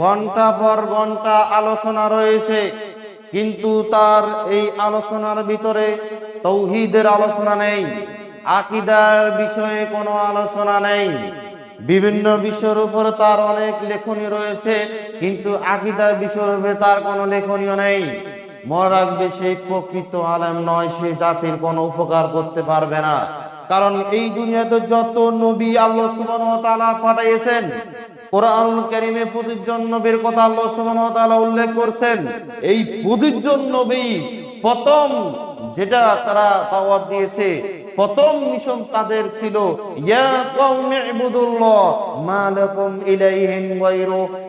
ঘণ্টা পর ঘণ্টা আলোচনা রয়েছে, কিন্তু তার এই আলোচনার ভিতরে তৌহিদের আলোচনা নেই, আকিদার বিষয়ে কোনো আলোচনা নেই। বিভিন্ন বিষয়ের উপর তার অনেক লেখনী রয়েছে, কিন্তু আকিদার বিষয়ের উপরে তার কোনো লেখনীয় নেই। মনে রাখবে সেই প্রকৃত আলেম নয়, সে জাতির কোনো উপকার করতে পারবে না। কারণ এই দুনিয়াতে যত নবী আল্লাহ সুবহানাহু ওয়া তাআলা পাঠিয়েছেন কোরআন কারিমে পঁচিশ জন নবীর কথা আল্লাহ সুবহানাহু তাআলা উল্লেখ এই প্রথম যেটা তারা দাওয়াত দিয়েছে, প্রথম মিশন তাদের ছিল, ইয়া কওমি ইবুদুল্লাহ, মা লাকুম ইলাইহিন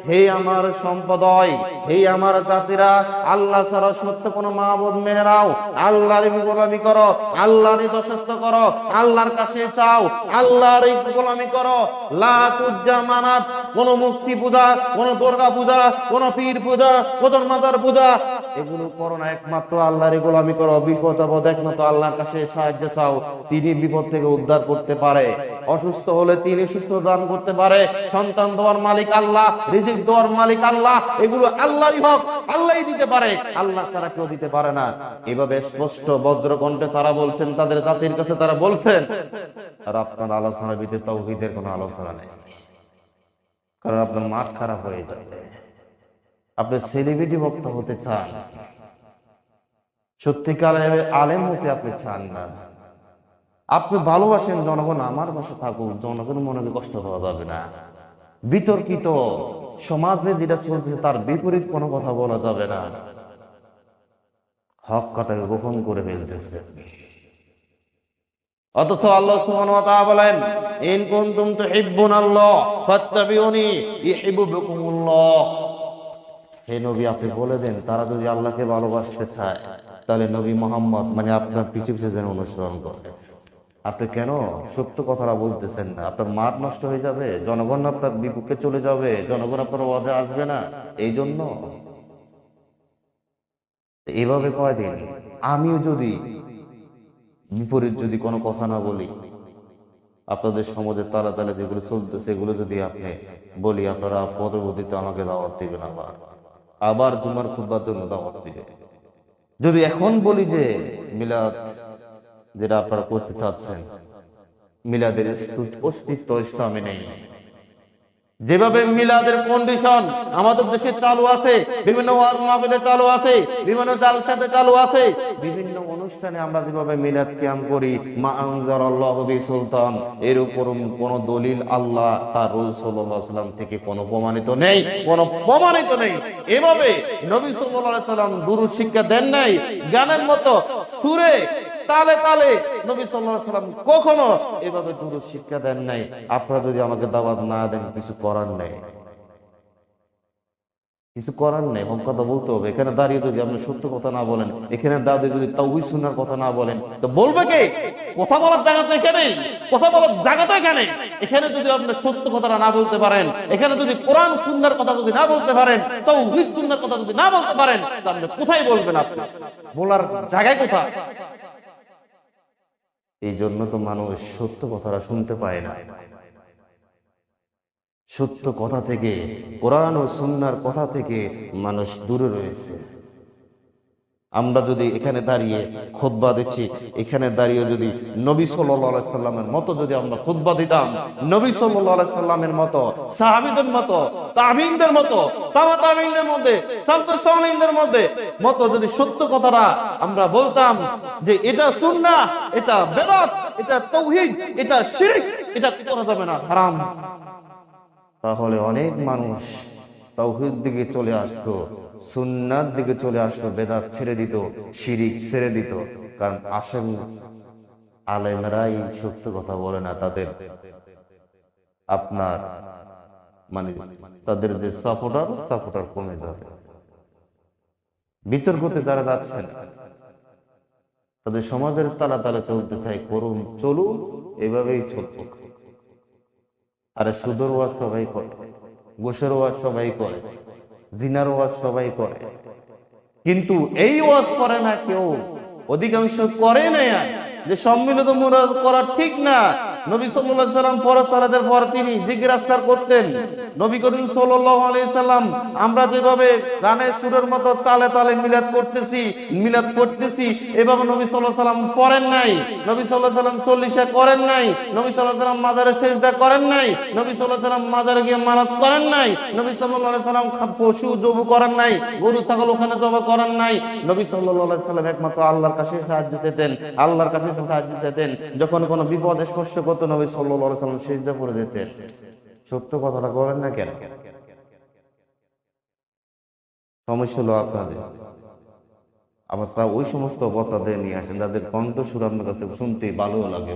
হে আমার সম্প্রদায়, হে আমার জাতিরা, আল্লাহ ছাড়া সত্য কোনো মাবুদ মেনে নাও, আল্লাহর গোলামি করো আল্লাহরই দাসত্ব করো, আল্লাহর কাছে চাও, আল্লাহর গোলামি করো, লা তুজ্জা মানাত কোন মুক্তি পূজা, কোন দুর্গা পূজা, কোন পীর পূজা কোন মাজার পূজা। এগুলো করো না, একমাত্র আল্লাহর গোলামি করো। বিপদ আপদ একমাত্র আল্লাহর কাছে সাহায্য চাও। তিনি বিপদ থেকে উদ্ধার করতে পারে। অসুস্থ হলে তিনি সুস্থ দান করতে পারে। সন্তান দেওয়ার মালিক আল্লাহ, রিজিক দেওয়ার মালিক আল্লাহ। এগুলো আল্লাহরই হক, আল্লাহই দিতে পারে। আল্লাহ ছাড়া কেউ দিতে পারে না। এভাবে স্পষ্ট বজ্রকণ্ঠে তারা বলছেন, তাদের জাতির কাছে তারা বলছেন, আর আপনার আলোচনার ভিতরে তৌহিদের কোনো আলোচনা নেই। কারণ আপনার মাঠ খারাপ হয়ে যাবে। আপনি সেলিব্রিটি বক্তা হতে চান। সত্যিকারের আলেম হতে আপনি চান না। আপনি ভালোবাসেন জনগণ, আমার পাশে থাকুক জনগণের মনে কষ্ট দেওয়া যাবে না। বিতর্কিত সমাজে যেটা চলছে, তার বিপরীত কোনো কথা বলা যাবে না। হক কথাকে গোপন করে ফেলতেছে। অথচ আল্লাহ সুবহানাহু ওয়া বলেন, ইন কুনতুম তুহিব্বুনাল্লাহ ফাত্তাবিউনি ইউহিব্বুকুমুল্লাহ। হে নবী, আপনি বলে দেন, তারা যদি আল্লাহকে ভালোবাসতে চায়, তাহলে নবী মোহাম্মদ মানে আপনার পিছু পিছু যেন অনুসরণ করে। আপনি কেন? সত্য কথাটা বলতেছেন না। আপনার মাঠ নষ্ট হয়ে যাবে, জনগণ আপনার বিপক্ষে চলে যাবে, জনগণ আপনার ওয়াজে আসবে না। এই জন্য এভাবে কয়দিন? আমিও যদি বিপরীত যদি কোনো কথা না বলি, আপনাদের সমাজের তালা তালা যেগুলো চলতেছে এগুলো যদি আপনি বলি, আপনারা পরবর্তীতে আমাকে দাওয়াত দিবেন আবার। আবার তোমার খুববার জন্য দাওয়াত দিবে। যদি এখন বলি যে মিলাদ যেটা আপনারা করতে চাচ্ছেন, মিলাদের অস্তিত্ব ইসলামে নেই। যেভাবে মিলাদের কন্ডিশন আমাদের দেশে চালু আছে, বিভিন্ন চালু আছে, বিভিন্ন জালসাতে চালু আছে, বিভিন্ন অনুষ্ঠানে আমরা যেভাবে মিলাদ কিয়াম করি, মা আনজার আল্লাহ সুলতান, এর উপর কোন দলিল আল্লাহ তার সাল্লাম থেকে কোনো প্রমাণিত নেই, কোনো প্রমাণিত নেই। এভাবে নবী সাল্লাম দুরূদ শিক্ষা দেন নাই, গানের মতো সুরে তালে তালে নবী সাল্লাম কখনো এভাবে দুরূদ শিক্ষা দেন নাই। আপনারা যদি আমাকে দাওয়াত না দেন, কিছু করার নেই। কিছু করার নেই হক কথা বলতে হবে। এখানে দাঁড়িয়ে যদি আপনি সত্য কথা না বলেন, এখানে দাঁড়িয়ে যদি তাওহিদ সুন্নাহর কথা না বলেন, তো বলবে কে? কথা বলার জায়গা তো এখানে কথা বলার জায়গা তো এখানে এখানে যদি আপনি সত্য কথাটা না বলতে পারেন, এখানে যদি কোরআন সুন্নাহর কথা যদি না বলতে পারেন, তাওহিদ সুন্নাহর কথা যদি না বলতে পারেন, তাহলে কোথায় বলবেন আপনি? বলার জায়গায় কোথায়? এই জন্য তো মানুষ সত্য কথাটা শুনতে পায় না। সত্য কথা থেকে, কোরআন ও সুন্নার কথা থেকে মানুষ দূরে রয়েছে। আমরা যদি এখানে দাঁড়িয়ে খুতবা দিচ্ছি, এখানে দাঁড়িয়ে যদি নবী সাল্লামের মতো যদি আমরা খুতবা দিতাম, নবী সাল্লামের মতো, সাহাবিদের মতো তামিনদের মতো তামা তামিনদের মধ্যে সালফে মধ্যে মতো যদি সত্য কথাটা আমরা বলতাম যে এটা সুন্না এটা বেদাত, এটা তৌহিদ, এটা শিরিক, এটা করা যাবে না, হারাম। তাহলে অনেক মানুষ তৌহিদ দিকে চলে আসতো সুন্নার দিকে চলে আসতো, বেদাত ছেড়ে দিত, শিরিক ছেড়ে দিত। কারণ আসেন আলেমরাই সত্য কথা বলে না তাদের। আপনার মানে তাদের যে সাপোর্টার সাপোর্টার কমে যাবে। বিতর্কতে তারা যাচ্ছেন। তাদের সমাজের তালা তালা চলতে থাকে, করুন, চলুন, এভাবেই চলছে আরে সুদর ওয়াজ সবাই করে। গোসের ওয়াজ সবাই করে, জিনার ওয়াজ সবাই করে। কিন্তু এই ওয়াজ করে না কেউ। অধিকাংশ করে না যে সম্মিলিত মুরাদ করা ঠিক না নবী সাল্লাল্লাহু সাল্লাম পরে সালাতের পর তিনি জিজ্ঞাসা করতেন। নবী করিম সাল্লাল্লাহু আলাইহি সাল্লাম, আমরা যেভাবে গানের সুরের মতো তালে তালে মিলাদ করতেছি মিলাদ করতেছি, এভাবে নবী সাল্লাল্লাহু সাল্লাম পড়েন নাই। নবী সাল্লাল্লাহু সাল্লাম চল্লিশে করেন নাই। নবী সাল্লাল্লাহু সাল্লাম মাজারে সেজদা করেন নাই। নবী সাল্লাল্লাহু সাল্লাম মাজারে গিয়ে মানত করেন নাই। নবী সাল্লাল্লাহু আলাইহি সাল্লাম পশু জবু করেন নাই, গরু, ছাগল ওখানে জবা করেন নাই। নবী সাল্লাল্লাহু আলাইহি সাল্লাম একমাত্র আল্লাহর কাছে সাহায্য পেতেন আল্লাহর কাছে সাহায্য পেতেন যখন কোনো বিপদ স্পর্শ করতো নবী সাল্লাল্লাহু সাল্লাম সিজা করে দিতেন। সত্য কথাটা করেন না কেন? সমস্যা হলো আপনাদের। আবার তারা ওই সমস্ত বক্তাদের নিয়ে আসেন, যাদের কণ্ঠসুর আপনার কাছে শুনতে ভালো লাগে।